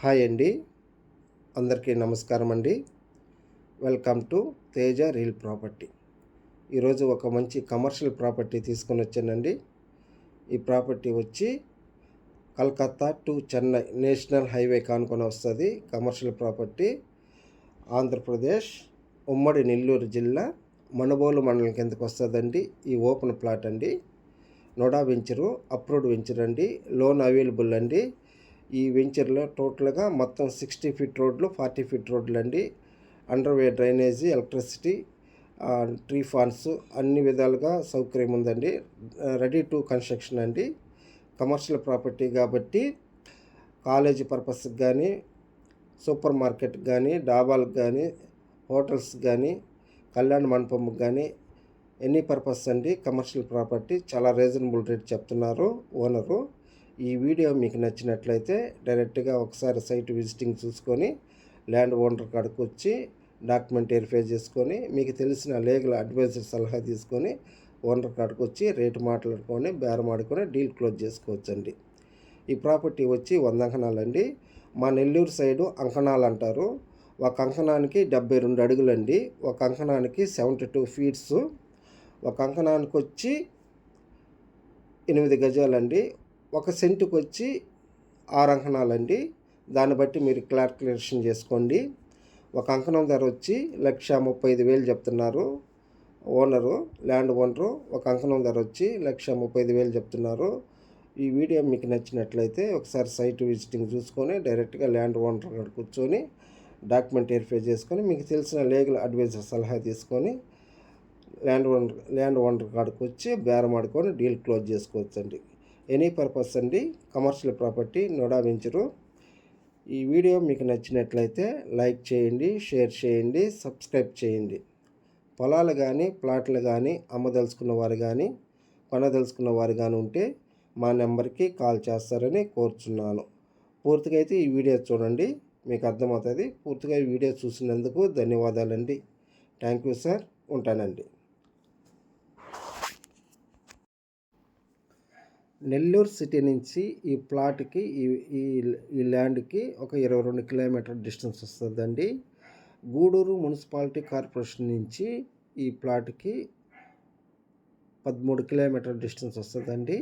Hi అండి. అందరికీ నమస్కారం అండి. Welcome to Teja real property. ఈరోజు ఒక మంచి కమర్షియల్ ప్రాపర్టీ తీసుకొని వచ్చానండి. ఈ ప్రాపర్టీ వచ్చి Calcutta to Chennai national highway కానుకొని వస్తుంది. కమర్షియల్ ప్రాపర్టీ ఆంధ్రప్రదేశ్ ఉమ్మడి నెల్లూరు జిల్లా మణబోలు మండలం కిందకు వస్తుందండి. ఈ ఓపెన్ ప్లాట్ అండి. నోడా వెంచరు అప్రూవ్డ్ వెంచర్ అండి లోన్ అవైలబుల్ అండి. ఈ వెంచర్లో టోటల్గా మొత్తం సిక్స్టీ ఫీట్ రోడ్లు ఫార్టీ ఫీట్ రోడ్లు అండి. అండర్వే డ్రైనేజీ ఎలక్ట్రిసిటీ ట్రీ ఫాన్స్ అన్ని విధాలుగా సౌకర్యం ఉందండి. రెడీ టు కన్స్ట్రక్షన్ అండి. కమర్షియల్ ప్రాపర్టీ కాబట్టి కాలేజీ పర్పస్కి కానీ సూపర్ మార్కెట్ కానీ డాబాలకు కానీ హోటల్స్ కానీ కళ్యాణ మండపంకి కానీ ఎనీ పర్పస్ అండి కమర్షియల్ ప్రాపర్టీ. చాలా రీజనబుల్ రేట్ చెప్తున్నారు ఓనరు. ఈ వీడియో మీకు నచ్చినట్లయితే డైరెక్ట్గా ఒకసారి సైట్ విజిటింగ్ చూసుకొని ల్యాండ్ ఓనర్ కాడికి వచ్చి డాక్యుమెంట్ వెరిఫై చేసుకొని మీకు తెలిసిన లీగల్ అడ్వైజర్ సలహా తీసుకొని ఓనర్ కాడికి వచ్చి రేటు మాట్లాడుకొని బేరం ఆడుకొని డీల్ క్లోజ్ చేసుకోవచ్చండి. ఈ ప్రాపర్టీ వచ్చి వంద అంకణాలు అండి మా నెల్లూరు సైడు అంకణాలు అంటారు ఒక అంకణానికి డెబ్బై రెండు అడుగులండి. ఒక అంకణానికి సెవెంటీ టూ ఫీట్స్. ఒక అంకణానికి వచ్చి ఎనిమిది గజాలండి. ఒక సెంటుకు వచ్చి ఆరు అంకణాలండి. దాన్ని బట్టి మీరు క్లారిఫికేషన్ చేసుకోండి. ఒక అంకణం ధర వచ్చి లక్ష ముప్పై ఐదు వేలు చెప్తున్నారు. ఓనరు ల్యాండ్ ఓనరు ఒక అంకణం ధర వచ్చి లక్ష ముప్పై ఐదు వేలు చెప్తున్నారు. ఈ వీడియో మీకు నచ్చినట్లయితే ఒకసారి సైట్ విజిటింగ్ చూసుకొని డైరెక్ట్గా ల్యాండ్ ఓనర్ అక్కడ కూర్చొని డాక్యుమెంట్ వెరిఫై చేసుకొని మీకు తెలిసిన లీగల్ అడ్వైజర్ సలహా తీసుకొని ల్యాండ్ ఓనర్ ల్యాండ్ ఓనర్ కాడికి వచ్చి బేరం ఆడుకొని డీల్ క్లోజ్ చేసుకోవచ్చండి. ఎనీ పర్పస్ అండి కమర్షియల్ ప్రాపర్టీ నోడా వెంచరు. ఈ వీడియో మీకు నచ్చినట్లయితే లైక్ చేయండి షేర్ చేయండి సబ్స్క్రైబ్ చేయండి. పొలాలు కానీ ప్లాట్లు కానీ అమ్మదలుచుకున్న వారు కానీ కొనదలుచుకున్న వారు కానీ ఉంటే మా నెంబర్కి కాల్ చేస్తారని కోరుచున్నాను. పూర్తిగా అయితే ఈ వీడియో చూడండి మీకు అర్థమవుతుంది. పూర్తిగా ఈ వీడియో చూసినందుకు ధన్యవాదాలండి. Thank you sir. ఉంటానండి. నెల్లూరు సిటీ నుంచి ఈ ప్లాట్కి ఈ ఈ ల్యాండ్కి ఒక ఇరవై రెండు కిలోమీటర్ డిస్టెన్స్ వస్తుందండి. గూడూరు మున్సిపాలిటీ కార్పొరేషన్ నుంచి ఈ ప్లాట్కి పదమూడు కిలోమీటర్ డిస్టెన్స్ వస్తుందండి.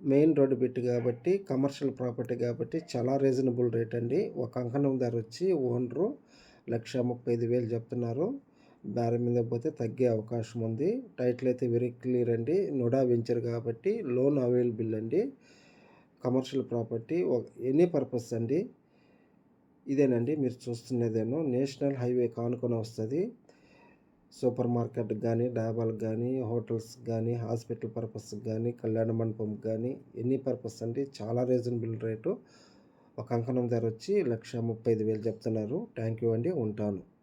మెయిన్ రోడ్డు పెట్టి కాబట్టి కమర్షియల్ ప్రాపర్టీ కాబట్టి చాలా రీజనబుల్ రేట్ అండి ఒక అంకణం ధర వచ్చి ఓనరు లక్ష ముప్పై ఐదు వేలు చెప్తున్నారు. దారి మీద పోతే తగ్గే అవకాశం ఉంది. టైటిల్ అయితే వెరీ క్లియర్ అండి. నోడా వెంచర్ కాబట్టి లోన్ అవైలబుల్ అండి. కమర్షియల్ ప్రాపర్టీ ఎనీ పర్పస్ అండి. ఇదేనండి మీరు చూస్తున్నదేనో నేషనల్ హైవే కానుకొని వస్తుంది. సూపర్ మార్కెట్ కానీ డాబాలకు కానీ హోటల్స్ కానీ హాస్పిటల్ పర్పస్కి కానీ కళ్యాణ మండపంకి కానీ ఎన్ని పర్పస్ అండి. చాలా రీజనబుల్ రేటు. ఒక అంకణం ధర వచ్చి లక్ష ముప్పై ఐదు వేలు చెప్తున్నారు. థ్యాంక్ యూ అండి. ఉంటాను.